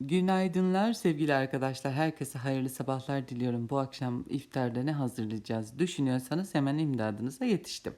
Günaydınlar sevgili arkadaşlar. Herkese hayırlı sabahlar diliyorum. Bu akşam iftarda ne hazırlayacağız düşünüyorsanız hemen imdadınıza yetiştim.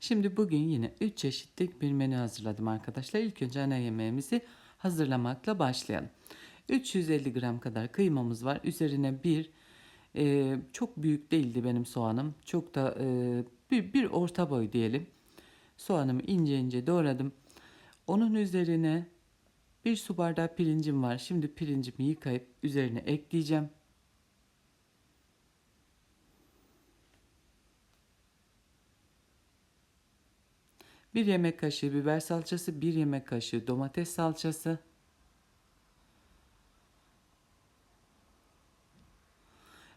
Şimdi bugün yine 3 çeşitlik bir menü hazırladım arkadaşlar. İlk önce ana yemeğimizi hazırlamakla başlayalım. 350 gram kadar kıymamız var. Üzerine bir e, çok büyük değildi benim soğanım. Çok da e, bir, bir orta boy diyelim. Soğanımı ince ince doğradım. Onun üzerine bir su bardağı pirincim var. Şimdi pirincimi yıkayıp üzerine ekleyeceğim. Bir yemek kaşığı biber salçası, bir yemek kaşığı domates salçası.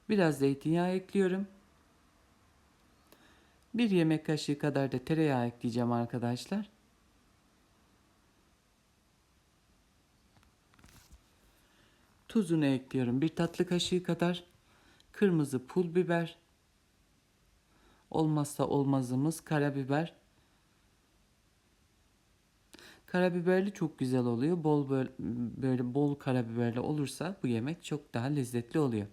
Biraz zeytinyağı ekliyorum. Bir yemek kaşığı kadar da tereyağı ekleyeceğim arkadaşlar. Tuzunu ekliyorum. Bir tatlı kaşığı kadar kırmızı pul biber. Olmazsa olmazımız karabiber. Karabiberli çok güzel oluyor. Bol böyle, böyle bol karabiberli olursa bu yemek çok daha lezzetli oluyor.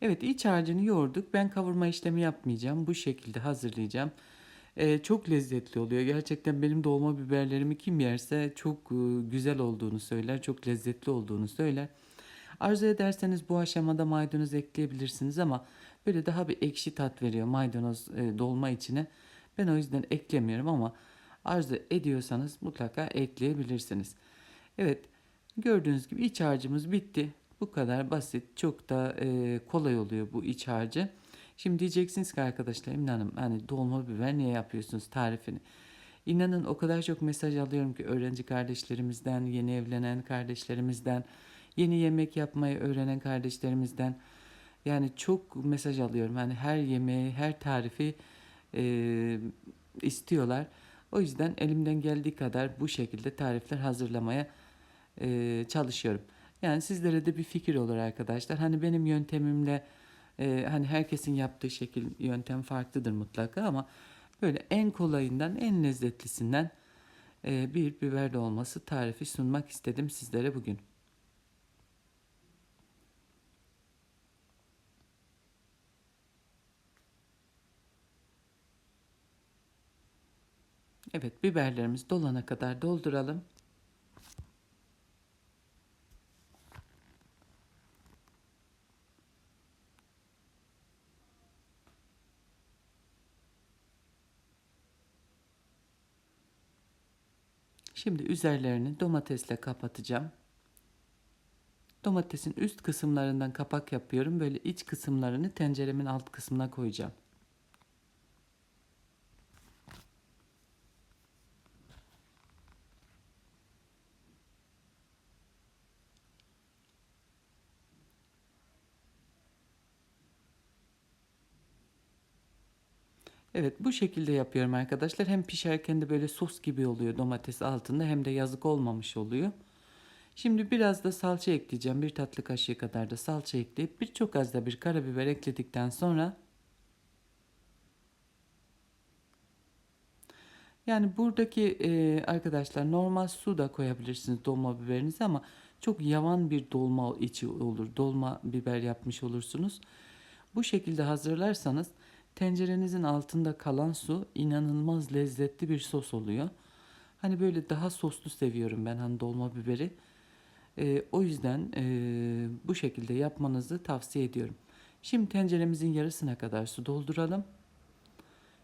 Evet iç harcını yoğurduk. Ben kavurma işlemi yapmayacağım. Bu şekilde hazırlayacağım. Ee, çok lezzetli oluyor. Gerçekten benim dolma biberlerimi kim yerse çok e, güzel olduğunu söyler. Çok lezzetli olduğunu söyler. Arzu ederseniz bu aşamada maydanoz ekleyebilirsiniz ama böyle daha bir ekşi tat veriyor maydanoz e, dolma içine. Ben o yüzden eklemiyorum ama arzu ediyorsanız mutlaka ekleyebilirsiniz. Evet gördüğünüz gibi iç harcımız bitti. Bu kadar basit çok da e, kolay oluyor bu iç harcı. Şimdi diyeceksiniz ki arkadaşlar Emine Hanım hani dolma biber niye yapıyorsunuz tarifini? İnanın o kadar çok mesaj alıyorum ki öğrenci kardeşlerimizden, yeni evlenen kardeşlerimizden, Yeni yemek yapmayı öğrenen kardeşlerimizden yani çok mesaj alıyorum. Yani her yemeği, her tarifi e, istiyorlar. O yüzden elimden geldiği kadar bu şekilde tarifler hazırlamaya e, çalışıyorum. Yani sizlere de bir fikir olur arkadaşlar. Hani benim yöntemimle e, hani herkesin yaptığı şekil yöntem farklıdır mutlaka ama böyle en kolayından en lezzetlisinden e, bir biber dolması tarifi sunmak istedim sizlere bugün. Evet biberlerimiz dolana kadar dolduralım. Şimdi üzerlerini domatesle kapatacağım. Domatesin üst kısımlarından kapak yapıyorum. Böyle iç kısımlarını tenceremin alt kısmına koyacağım. Evet bu şekilde yapıyorum arkadaşlar. Hem pişerken de böyle sos gibi oluyor domates altında hem de yazık olmamış oluyor. Şimdi biraz da salça ekleyeceğim. Bir tatlı kaşığı kadar da salça ekleyip bir çok az da bir karabiber ekledikten sonra yani buradaki e, arkadaşlar normal su da koyabilirsiniz dolma biberinize ama çok yavan bir dolma içi olur. Dolma biber yapmış olursunuz. Bu şekilde hazırlarsanız Tencerenizin altında kalan su inanılmaz lezzetli bir sos oluyor. Hani böyle daha soslu seviyorum ben hani dolma biberi. Ee, o yüzden e, bu şekilde yapmanızı tavsiye ediyorum. Şimdi tenceremizin yarısına kadar su dolduralım.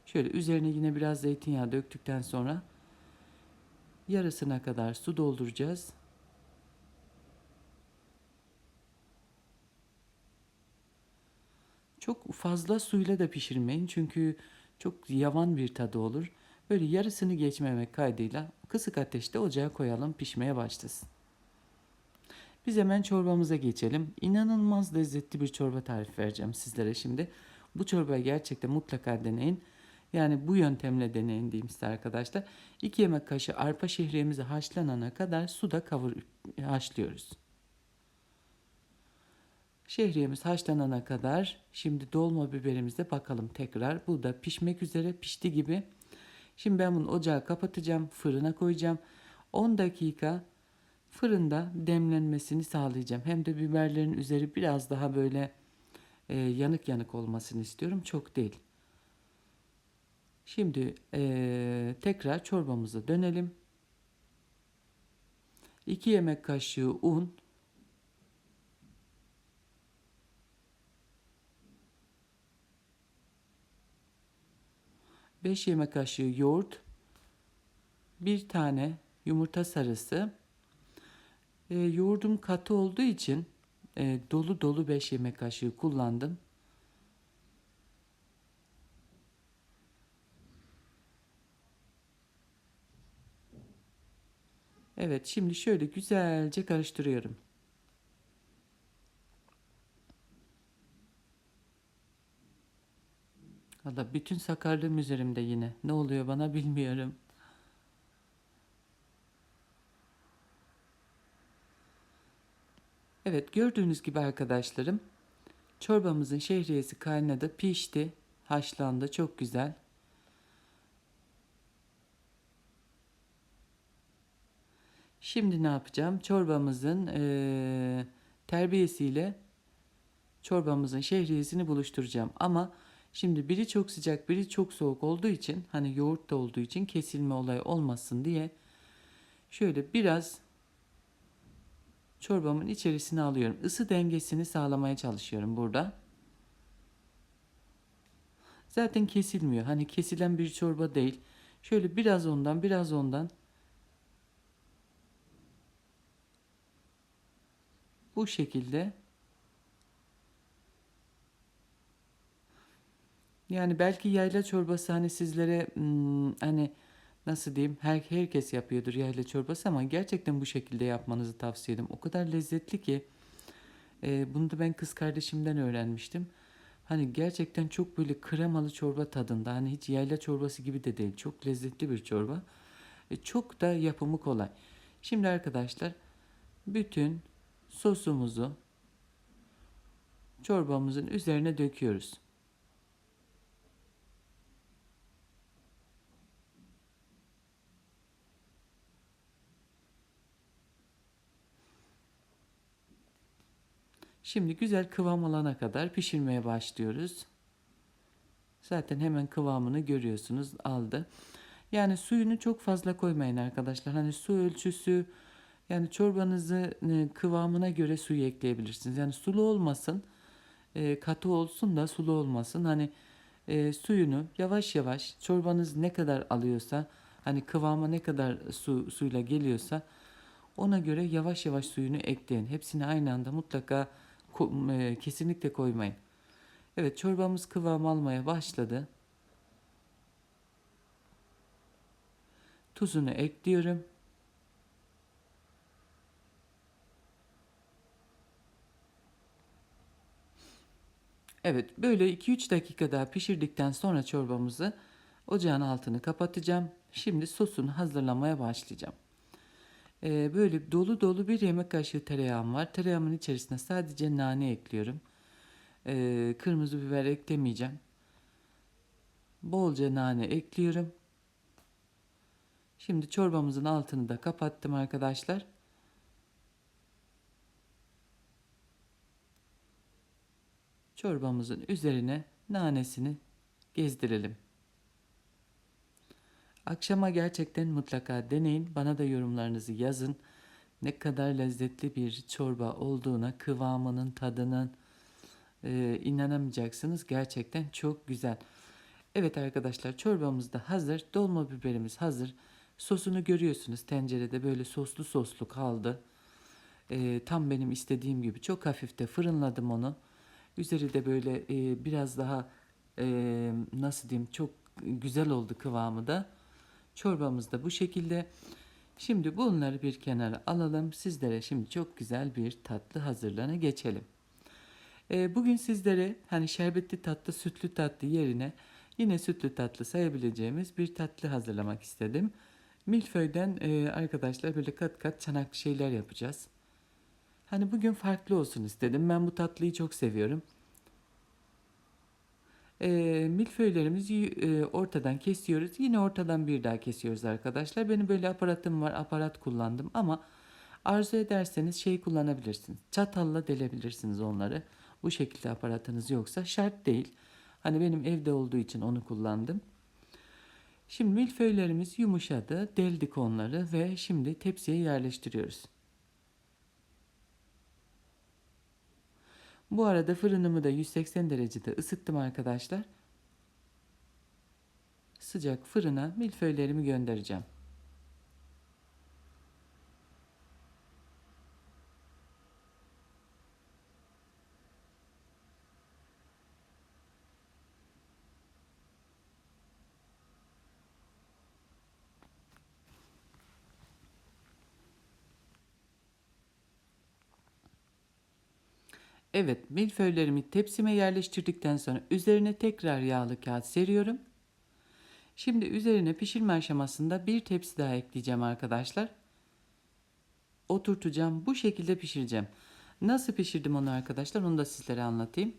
Şöyle üzerine yine biraz zeytinyağı döktükten sonra yarısına kadar su dolduracağız. Çok fazla suyla da pişirmeyin çünkü çok yavan bir tadı olur. Böyle yarısını geçmemek kaydıyla kısık ateşte ocağa koyalım pişmeye başlasın. Biz hemen çorbamıza geçelim. İnanılmaz lezzetli bir çorba tarifi vereceğim sizlere şimdi. Bu çorbayı gerçekten mutlaka deneyin. Yani bu yöntemle deneyin diyeyim size arkadaşlar. 2 yemek kaşığı arpa şehriyemizi haşlanana kadar suda kavur haşlıyoruz. Şehriyemiz haşlanana kadar şimdi dolma biberimize bakalım tekrar. Bu da pişmek üzere pişti gibi. Şimdi ben bunu ocağı kapatacağım. Fırına koyacağım. 10 dakika fırında demlenmesini sağlayacağım. Hem de biberlerin üzeri biraz daha böyle e, yanık yanık olmasını istiyorum. Çok değil. Şimdi e, tekrar çorbamıza dönelim. 2 yemek kaşığı un, 5 yemek kaşığı yoğurt, bir tane yumurta sarısı. E, yoğurdum katı olduğu için e, dolu dolu 5 yemek kaşığı kullandım. Evet şimdi şöyle güzelce karıştırıyorum. Valla bütün sakarlığım üzerimde yine. Ne oluyor bana bilmiyorum. Evet gördüğünüz gibi arkadaşlarım çorbamızın şehriyesi kaynadı, pişti, haşlandı çok güzel. Şimdi ne yapacağım? Çorbamızın e, terbiyesiyle çorbamızın şehriyesini buluşturacağım. Ama şimdi biri çok sıcak biri çok soğuk olduğu için hani yoğurt da olduğu için kesilme olayı olmasın diye şöyle biraz çorbamın içerisine alıyorum. Isı dengesini sağlamaya çalışıyorum burada. Zaten kesilmiyor. Hani kesilen bir çorba değil. Şöyle biraz ondan biraz ondan bu şekilde yani belki yayla çorbası hani sizlere hani nasıl diyeyim her herkes yapıyordur yayla çorbası ama gerçekten bu şekilde yapmanızı tavsiye ederim. O kadar lezzetli ki e, bunu da ben kız kardeşimden öğrenmiştim. Hani gerçekten çok böyle kremalı çorba tadında. Hani hiç yayla çorbası gibi de değil. Çok lezzetli bir çorba. E, çok da yapımı kolay. Şimdi arkadaşlar bütün sosumuzu çorbamızın üzerine döküyoruz. Şimdi güzel kıvam alana kadar pişirmeye başlıyoruz. Zaten hemen kıvamını görüyorsunuz aldı. Yani suyunu çok fazla koymayın arkadaşlar. Hani su ölçüsü yani çorbanızı e, kıvamına göre suyu ekleyebilirsiniz. Yani sulu olmasın, e, katı olsun da sulu olmasın. Hani e, suyunu yavaş yavaş çorbanız ne kadar alıyorsa, hani kıvama ne kadar su suyla geliyorsa ona göre yavaş yavaş suyunu ekleyin. Hepsini aynı anda mutlaka e, kesinlikle koymayın. Evet çorbamız kıvam almaya başladı. Tuzunu ekliyorum. Evet böyle 2-3 dakika daha pişirdikten sonra çorbamızı ocağın altını kapatacağım. Şimdi sosunu hazırlamaya başlayacağım. Ee, böyle dolu dolu bir yemek kaşığı tereyağım var. Tereyağımın içerisine sadece nane ekliyorum. Ee, kırmızı biber eklemeyeceğim. Bolca nane ekliyorum. Şimdi çorbamızın altını da kapattım arkadaşlar. çorbamızın üzerine nanesini gezdirelim. Akşama gerçekten mutlaka deneyin. Bana da yorumlarınızı yazın. Ne kadar lezzetli bir çorba olduğuna, kıvamının, tadının e, inanamayacaksınız. Gerçekten çok güzel. Evet arkadaşlar çorbamız da hazır. Dolma biberimiz hazır. Sosunu görüyorsunuz tencerede böyle soslu soslu kaldı. E, tam benim istediğim gibi çok hafif de fırınladım onu. Üzeri de böyle e, biraz daha e, nasıl diyeyim çok güzel oldu kıvamı da. Çorbamız da bu şekilde. Şimdi bunları bir kenara alalım. Sizlere şimdi çok güzel bir tatlı hazırlana geçelim. E, bugün sizlere hani şerbetli tatlı, sütlü tatlı yerine yine sütlü tatlı sayabileceğimiz bir tatlı hazırlamak istedim. Milföy'den e, arkadaşlar böyle kat kat çanak şeyler yapacağız. Hani bugün farklı olsun istedim. Ben bu tatlıyı çok seviyorum. E, milföylerimizi e, ortadan kesiyoruz. Yine ortadan bir daha kesiyoruz arkadaşlar. Benim böyle aparatım var. Aparat kullandım ama Arzu ederseniz şey kullanabilirsiniz. Çatalla delebilirsiniz onları. Bu şekilde aparatınız yoksa şart değil. Hani benim evde olduğu için onu kullandım. Şimdi milföylerimiz yumuşadı. Deldik onları ve şimdi tepsiye yerleştiriyoruz. Bu arada fırınımı da 180 derecede ısıttım arkadaşlar. Sıcak fırına milföylerimi göndereceğim. Evet, milföylerimi tepsime yerleştirdikten sonra üzerine tekrar yağlı kağıt seriyorum. Şimdi üzerine pişirme aşamasında bir tepsi daha ekleyeceğim arkadaşlar. Oturtacağım. Bu şekilde pişireceğim. Nasıl pişirdim onu arkadaşlar onu da sizlere anlatayım.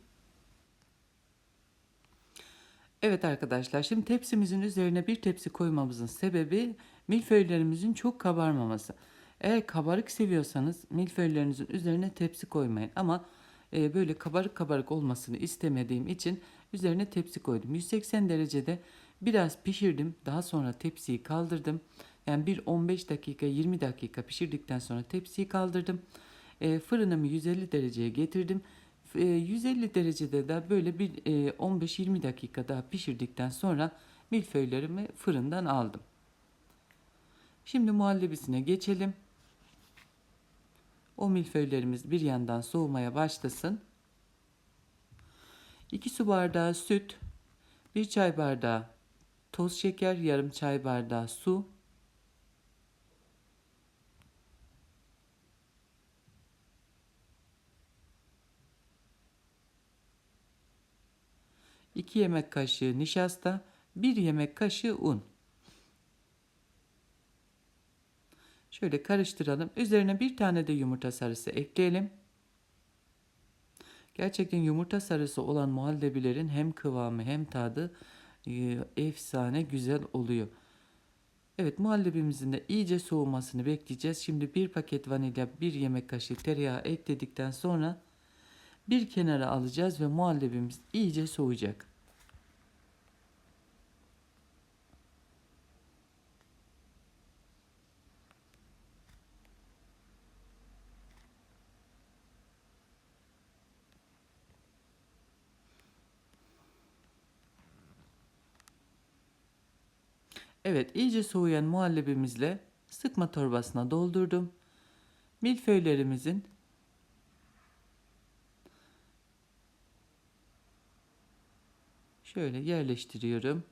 Evet arkadaşlar şimdi tepsimizin üzerine bir tepsi koymamızın sebebi milföylerimizin çok kabarmaması. Eğer kabarık seviyorsanız milföylerinizin üzerine tepsi koymayın ama e, böyle kabarık kabarık olmasını istemediğim için üzerine tepsi koydum. 180 derecede biraz pişirdim. Daha sonra tepsiyi kaldırdım. Yani bir 15 dakika 20 dakika pişirdikten sonra tepsiyi kaldırdım. E, fırınımı 150 dereceye getirdim. E, 150 derecede de böyle bir e, 15-20 dakika daha pişirdikten sonra milföylerimi fırından aldım. Şimdi muhallebisine geçelim. O milföylerimiz bir yandan soğumaya başlasın. 2 su bardağı süt, 1 çay bardağı toz şeker, yarım çay bardağı su, iki yemek kaşığı nişasta, bir yemek kaşığı un. Şöyle karıştıralım. Üzerine bir tane de yumurta sarısı ekleyelim. Gerçekten yumurta sarısı olan muhallebilerin hem kıvamı hem tadı e, efsane güzel oluyor. Evet muhallebimizin de iyice soğumasını bekleyeceğiz. Şimdi bir paket vanilya, bir yemek kaşığı tereyağı ekledikten sonra bir kenara alacağız ve muhallebimiz iyice soğuyacak. Evet iyice soğuyan muhallebimizle sıkma torbasına doldurdum. Milföylerimizin şöyle yerleştiriyorum.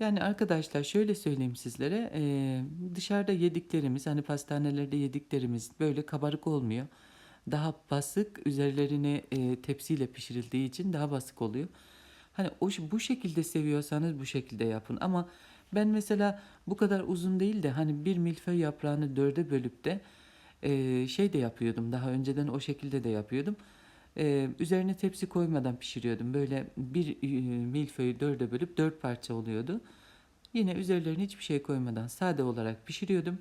Yani arkadaşlar şöyle söyleyeyim sizlere e, dışarıda yediklerimiz hani pastanelerde yediklerimiz böyle kabarık olmuyor. Daha basık üzerlerine tepsiyle pişirildiği için daha basık oluyor. Hani o bu şekilde seviyorsanız bu şekilde yapın. Ama ben mesela bu kadar uzun değil de hani bir milföy yaprağını dörde bölüp de e, şey de yapıyordum. Daha önceden o şekilde de yapıyordum. E, üzerine tepsi koymadan pişiriyordum. Böyle bir e, milföyü dörde bölüp dört parça oluyordu. Yine üzerlerine hiçbir şey koymadan sade olarak pişiriyordum.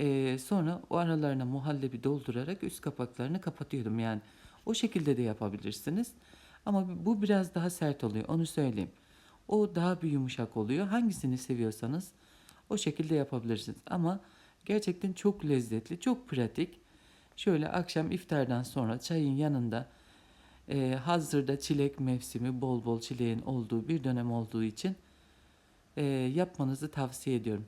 E, sonra o aralarına muhallebi doldurarak üst kapaklarını kapatıyordum. Yani o şekilde de yapabilirsiniz. Ama bu biraz daha sert oluyor onu söyleyeyim. O daha bir yumuşak oluyor. Hangisini seviyorsanız o şekilde yapabilirsiniz. Ama gerçekten çok lezzetli, çok pratik. Şöyle akşam iftardan sonra çayın yanında e, hazırda çilek mevsimi bol bol çileğin olduğu bir dönem olduğu için e, yapmanızı tavsiye ediyorum.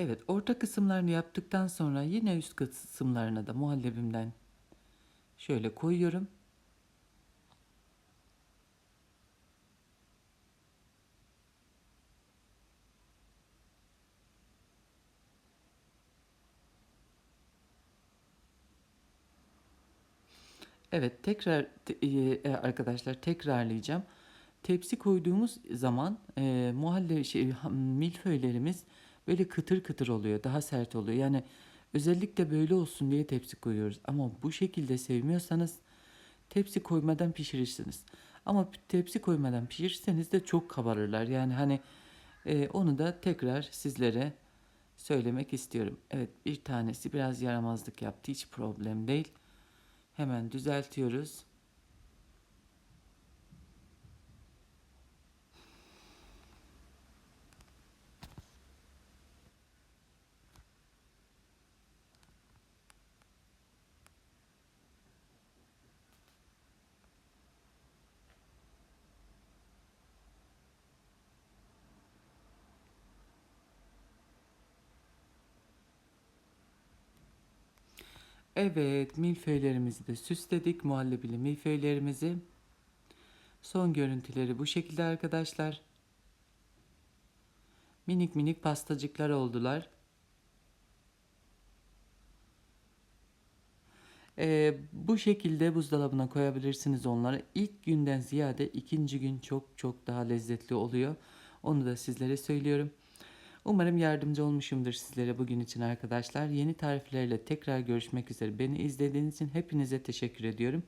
Evet, orta kısımlarını yaptıktan sonra yine üst kısımlarına da muhallebimden şöyle koyuyorum. Evet, tekrar e, e, arkadaşlar tekrarlayacağım. Tepsi koyduğumuz zaman e, muhalle şey, milföylerimiz böyle kıtır kıtır oluyor, daha sert oluyor. Yani özellikle böyle olsun diye tepsi koyuyoruz. Ama bu şekilde sevmiyorsanız tepsi koymadan pişirirsiniz. Ama tepsi koymadan pişirirseniz de çok kabarırlar. Yani hani e, onu da tekrar sizlere söylemek istiyorum. Evet bir tanesi biraz yaramazlık yaptı. Hiç problem değil. Hemen düzeltiyoruz. Evet, milföylerimizi de süsledik. Muhallebili milföylerimizi. Son görüntüleri bu şekilde arkadaşlar. Minik minik pastacıklar oldular. Ee, bu şekilde buzdolabına koyabilirsiniz onları. İlk günden ziyade ikinci gün çok çok daha lezzetli oluyor. Onu da sizlere söylüyorum. Umarım yardımcı olmuşumdur sizlere bugün için arkadaşlar. Yeni tariflerle tekrar görüşmek üzere. Beni izlediğiniz için hepinize teşekkür ediyorum.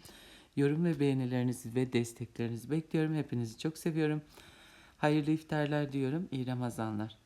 Yorum ve beğenilerinizi ve desteklerinizi bekliyorum. Hepinizi çok seviyorum. Hayırlı iftarlar diyorum. İyi Ramazanlar.